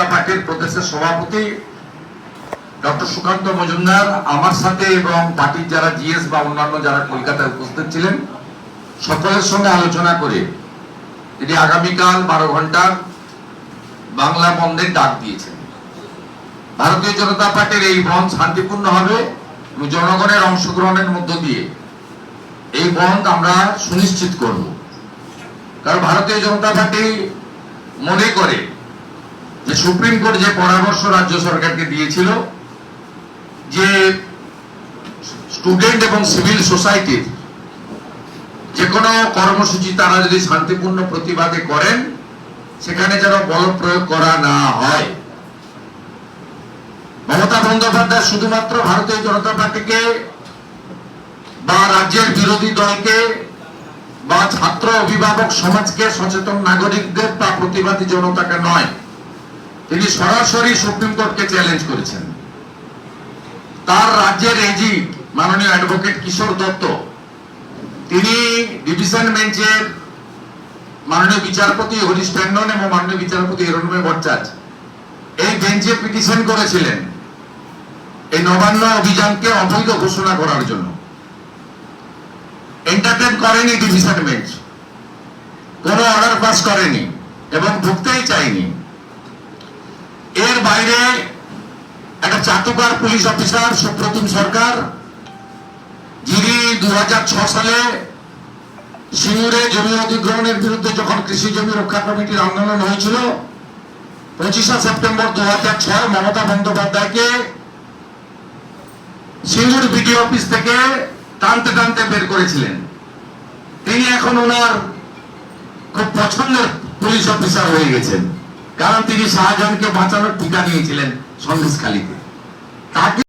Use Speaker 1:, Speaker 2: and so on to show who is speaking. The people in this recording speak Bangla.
Speaker 1: জনতা পার্টির প্রদেশের সভাপতি ডক্টর সুকান্ত মজুমদার, আমার সাথে এবং পার্টির যারা জিএস বা অন্যান্য যারা কলকাতায় উপস্থিত ছিলেন, সকলের সঙ্গে আলোচনা করে তিনি আগামীকাল বারো ঘণ্টার বাংলা বন্ধের ডাক দিয়েছেন। ভারতীয় জনতা পার্টির এই বন্ধ শান্তিপূর্ণ হবে। এবং জনগণের অংশগ্রহণের মধ্য দিয়ে এই বন্ধ আমরা সুনিশ্চিত করব। কারণ ভারতীয় জনতা পার্টি মনে করে যে সুপ্রিম কোর্ট যে পরামর্শ রাজ্য সরকারকে দিয়েছিল যে স্টুডেন্ট এবং সিভিল সোসাইটির যে কোনো কর্মসূচি তারা যদি শান্তিপূর্ণ প্রতিবাদে করেন, সেখানে যেন বল প্রয়োগ করা না হয়। মমতা বন্দ্যোপাধ্যায় শুধুমাত্র ভারতীয় জনতা পার্টিকে বা রাজ্যের বিরোধী দলকে বা ছাত্র অভিভাবক সমাজকে সচেতন নাগরিকদের বা প্রতিবাদী জনতাকে নয়। তিনি সরাসরি সুপ্রিম কোর্টকে চ্যালেঞ্জ করেছেন। তার রাজ্যের এজি মাননীয় অ্যাডভোকেট কিশোর দত্ত, তিনি ডিভিশন বেঞ্চের মাননীয় বিচারপতি হরিশ ট্যান্ডন এবং মাননীয় বিচারপতি হিরণময় ভট্টাচার্য, এই বেঞ্চে পিটিশন করেছিলেন এই নবান্ন অভিযানকে অবৈধ ঘোষণা করার জন্য। এন্টারটেন করেনি ডিভিশন বেঞ্চ কোনো অর্ডার পাস করেনি এবং ঢুকতেই এর বাইরে একটা চাটুকার পুলিশ অফিসার, সুপ্রতিম সরকার, যিনি দু সালে সিঙ্গুরে জমি অধিগ্রহণের বিরুদ্ধে যখন কৃষি জমি রক্ষা কমিটির আন্দোলন হয়েছিল, পঁচিশে সেপ্টেম্বর দু হাজার ছয় মমতা বন্দ্যোপাধ্যায়কে সিঙ্গুর বিডি অফিস থেকে টানতে টানতে বের করেছিলেন। তিনি এখন ওনার খুব পছন্দের পুলিশ অফিসার হয়ে গেছেন। কারণ তিনি শাহজাহানকে বাঁচানোর টিকা নিয়েছিলেন সন্দেশখালীতে। তাকে